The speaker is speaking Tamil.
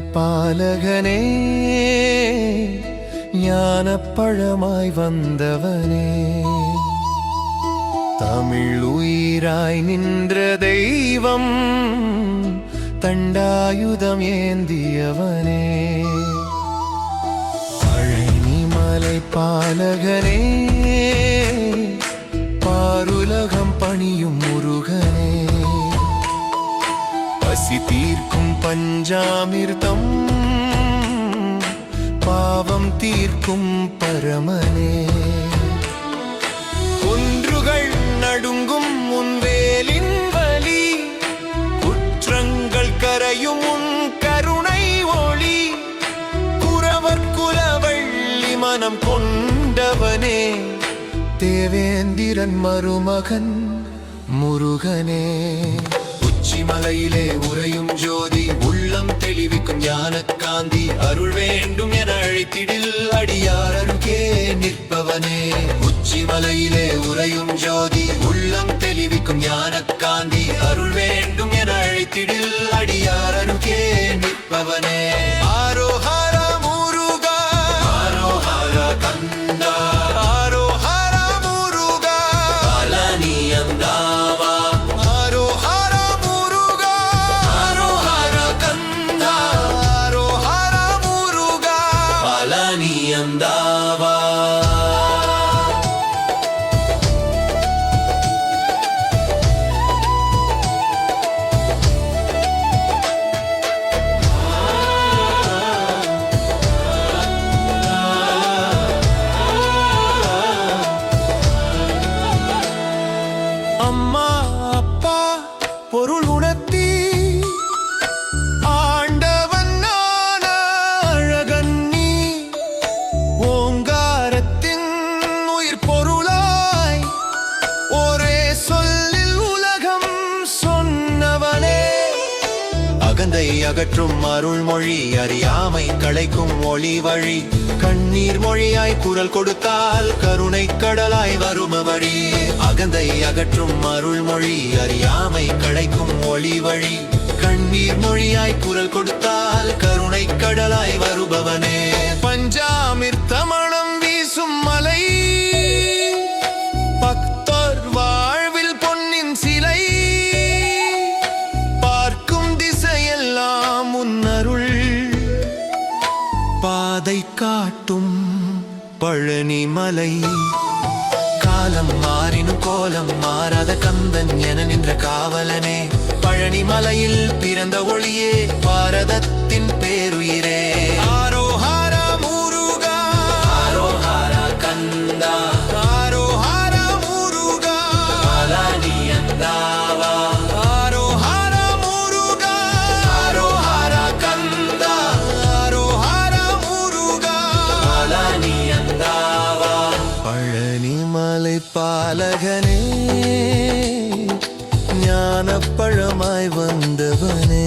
பாலகனே ஞானப்பழமாய் வந்தவனே. தமிழ் உயிராய் நின்ற தெய்வம் தண்டாயுதம் ஏந்தியவனே. பழனிமலை பாலகனே பாருலகம் பணியும் பஞ்சாமிர்தம் பாவம் தீர்க்கும் பரமனே ஒன்றுகள் நடுங்கும் முன்வேலின் வலி குற்றங்கள் கரையும் உன் கருணை ஒளி குறவர் குலவள்ளி மனம் கொண்டவனே தேவேந்திரன் மருமகன் முருகனே உச்சிமலையிலே உறையும் ஜோதி ஞானக்காந்தி அருள் வேண்டும் என அழைத்திடில் அடியார் அருகே நிற்பவனே. உச்சிமலையிலே உறையும் ஜோதி உள்ளம் தெளிவிக்கும் ஞானக்காந்தி அருள் வேண்டும் என அழைத்திடில் அடியார் அருகே நிற்பவனே. அம்மா அப்பா பொருள் உணர் அகந்தை அகற்றும் அருள்மொழி அறியாமை களைக்கும் ஒளி வழி. கண்ணீர் மொழியாய் குரல் கொடுத்தால் கருணை கடலாய் வரும் வழி. அகந்தை அகற்றும் அருள்மொழி அறியாமை களைக்கும் ஒளி வழி. கண்ணீர் மொழியாய் குரல் கொடுத்தால் கருணை கடலாய் வருபவனே. பஞ்சாமிர்தமணம் பாதை காட்டும் பழனிமலை. காலம் மாறினும் கோலம் மாறாத கந்தன் என நின்ற காவலனே. பழனிமலையில் பிறந்த ஒளியே பாரதத்தின் பேருயிரே. பாலகனே ஞானப்பழமாய் வந்தவனே.